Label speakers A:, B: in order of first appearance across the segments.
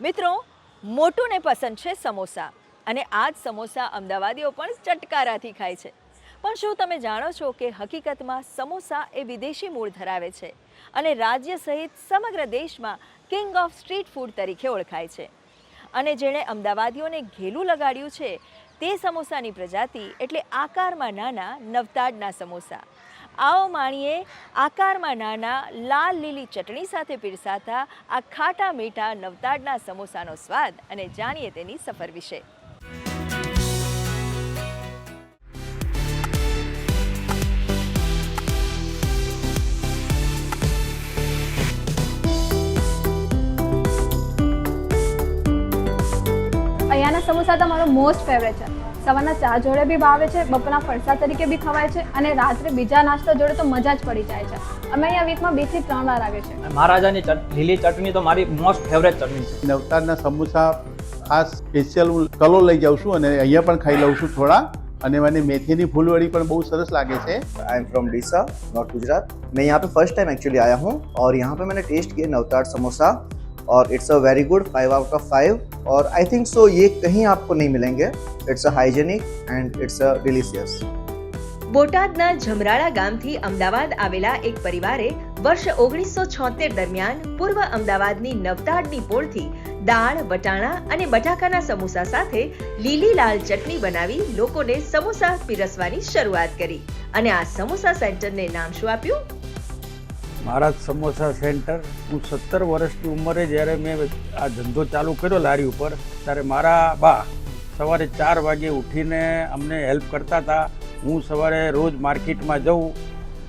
A: મિત્રો મોટુને પસંદ છે સમોસા. અને આ જ સમોસા અમદાવાદીઓ પણ ચટકારાથી ખાય છે. પણ શું તમે જાણો છો કે હકીકતમાં સમોસા એ વિદેશી મૂળ ધરાવે છે અને રાજ્ય સહિત સમગ્ર દેશમાં કિંગ ઓફ સ્ટ્રીટ ફૂડ તરીકે ઓળખાય છે? અને જેણે અમદાવાદીઓને ઘેલું લગાડ્યું છે તે સમોસાની પ્રજાતિ એટલે આકારમાં નાના નવતાડના સમોસા. આવો માણીએ, આકારમાં નાના લાલ લીલી ચટણી સાથે પીરસાતા આ ખાટા મીઠા નવતાડના સમોસાનો સ્વાદ અને જાણીએ તેની સફર વિશે.
B: અહીંયાના સમોસા તો મારો મોસ્ટ ફેવરેટ છે સવારના ચા જોડે બી ભાવે છે બપોરના ફરસા તરીકે બી ખવાય છે અને રાત્રે બીજા નાસ્તા જોડે તો મજા જ પડી જાય છે અમે અહીંયા વીકમાં બે થી ત્રણ વાર આવીએ છીએ
C: મહારાજાની ચટ- લીલી ચટણી તો મારી મોસ્ટ ફેવરેટ ચટણી છે
D: નવતારના સમોસા ખાસ સ્પેશિયલ હું કલો લઈ જાઉં છું અને અહીંયા પણ ખાઈ લઉં છું થોડા અને મને મેથીની ફૂલવડી પણ બહુ સરસ લાગે છે
E: I am from Deesa north Gujarat मैं यहाँ पे फर्स्ट टाइम एक्चुअली आया हूँ और यहाँ पे मैंने टेस्ट किया नवताड़ समोसा और it's a very good five out of five और आई थिंक सो ये कहीं आपको नहीं मिलेंगे it's a hygienic and it's a delicious
A: બોટાદના જમરાળા ગામથી અમદાવાદ આવેલા એક પરિવારે વર્ષ ઓગણીસો છોતેર દરમિયાન પૂર્વ અમદાવાદની નવતાડની પોળથી દાળ વટાણા અને બટાકાના સમોસા સાથે લીલી લાલ ચટણી બનાવી લોકોને સમોસા પીરસવાની શરૂઆત કરી અને આ સમોસા સેન્ટરને નામ શું આપ્યું
F: મહારાજ સમોસા સેન્ટર. હું સત્તર વર્ષની ઉંમરે જ્યારે મેં આ ધંધો ચાલુ કર્યો લારી ઉપર, ત્યારે મારા બા સવારે ચાર વાગે ઉઠીને અમને હેલ્પ કરતા હતા. હું સવારે રોજ માર્કેટમાં જઉં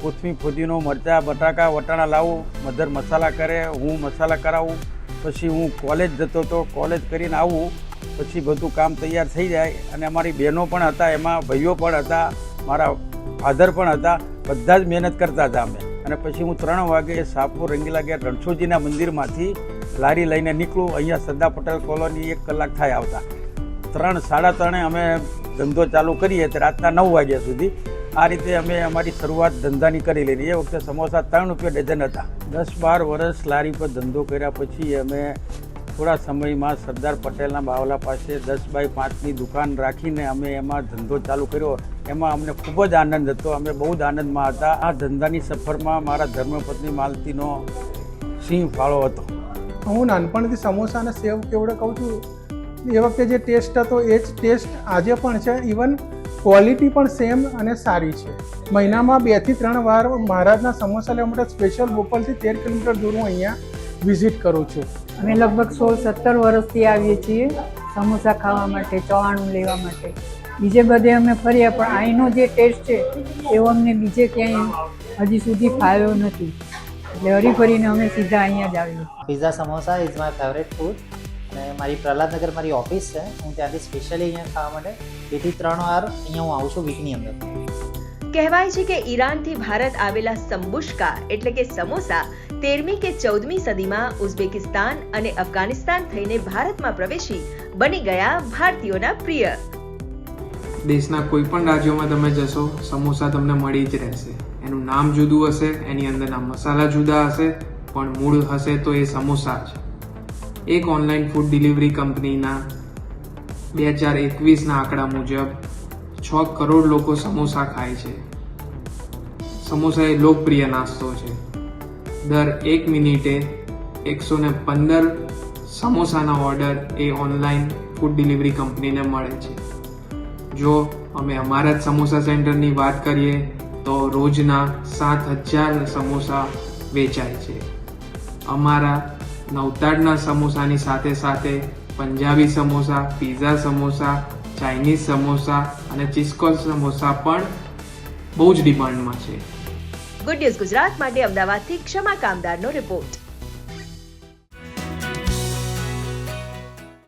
F: કોથમી ફુદીનો, મરચાં, બટાકા, વટાણા લાવું, મધર મસાલા કરે, હું મસાલા કરાવું, પછી હું કોલેજ જતો હતો. કોલેજ કરીને આવું, પછી બધું કામ તૈયાર થઈ જાય. અને અમારી બહેનો પણ હતા, એમાં ભાઈઓ પણ હતા, મારા ફાધર પણ હતા. બધા જ મહેનત કરતા હતા અમે. અને પછી હું ત્રણ વાગે સાપુર રંગીલા ગયા રણછોડજીના મંદિરમાંથી લારી લઈને નીકળું. અહીંયા સરદાર પટેલ કોલોની એક કલાક થાય આવતા. ત્રણ, સાડા ત્રણે અમે ધંધો ચાલુ કરીએ તો રાતના નવ વાગ્યા સુધી આ રીતે અમે અમારી શરૂઆત ધંધાની કરી લીધી. એ વખતે સમોસા ત્રણ રૂપિયા ડઝન હતા. દસ, બાર વર્ષ લારી પર ધંધો કર્યા પછી અમે થોડા સમયમાં સરદાર પટેલના બાવલા પાસે દસ બાય પાંચની દુકાન રાખીને અમે એમાં ધંધો ચાલુ કર્યો. એમાં અમને ખૂબ જ આનંદ હતો. અમે બહુ જ આનંદમાં હતા. આ ધંધાની સફરમાં મારા ધર્મપત્ની માલતીનો સિંહ ફાળો હતો.
G: હું નાનપણથી સમોસા અને સેવ કેવડે કહું છું, એ વખતે જે ટેસ્ટ હતો, એ જ ટેસ્ટ આજે પણ છે. ઇવન ક્વોલિટી પણ સેમ અને સારી છે. મહિનામાં બેથી ત્રણ વાર મહારાજના સમોસા લેવા માટે સ્પેશિયલ બોપલથી તેર કિલોમીટર દૂર હું અહીંયા વિઝિટ કરું છું.
H: અમે લગભગ સોળ સત્તર વર્ષથી આવીએ છીએ સમોસા ખાવા માટે, ચવાણું લેવા માટે. બીજે બધે અમે ફર્યા, પણ અહીંનો જે ટેસ્ટ છે, એવો અમને બીજે ક્યાંય હજી સુધી ફાવ્યો નથી. એટલે હરીફરીને અમે સીધા અહીંયા જ આવીએ.
I: Pizza samosa is my favourite food અને મારી પ્રહલાદનગર મારી ઓફિસ છે. હું ત્યાંથી સ્પેશિયલી અહીંયા ખાવા માટે, બેથી ત્રણ વાર અહીંયા હું આવું છું વીકની અંદર.
A: કહેવાય છે કે ઈરાનથી ભારત આવેલા સંબુષ્કા એટલે કે સમોસા તેરમી કે ચૌદમી સદીમાં ઉઝબેકિસ્તાન અને અફઘાનિસ્તાન થઈને ભારતમાં પ્રવેશી બની ગયા ભારતીયોના પ્રિય.
J: દેશના કોઈ પણ રાજ્યોમાં તમે જશો, સમોસા તમને મળી જ રહેશે. એનું નામ જુદું હશે, એની અંદરના મસાલા જુદા હશે, પણ મૂળ હશે તો એ સમોસા જ. એક ઓનલાઈન ફૂડ ડિલિવરી કંપનીના બે હજાર એકવીસના આંકડા મુજબ છ કરોડ લોકો સમોસા ખાય છે. સમોસા એ લોકપ્રિય નાસ્તો છે. દર એક મિનિટે એકસો ને પંદર સમોસાના ઓર્ડર એ ઓનલાઈન ફૂડ ડિલિવરી કંપનીને મળે છે. જો અમે અમારા જ સમોસા સેન્ટરની વાત કરીએ, તો રોજના સાત હજાર સમોસા વેચાય છે. અમારા નવતાડના સમોસાની સાથે સાથે પંજાબી સમોસા, પીઝા સમોસા ચાઇનીઝ સમોસા અને ચિસ્કોલ સમોસા પણ બહુ જ ડિમાન્ડમાં છે.
A: ગુડ ન્યૂઝ ગુજરાત માટે અમદાવાદથી ક્ષમા કામદારનો રિપોર્ટ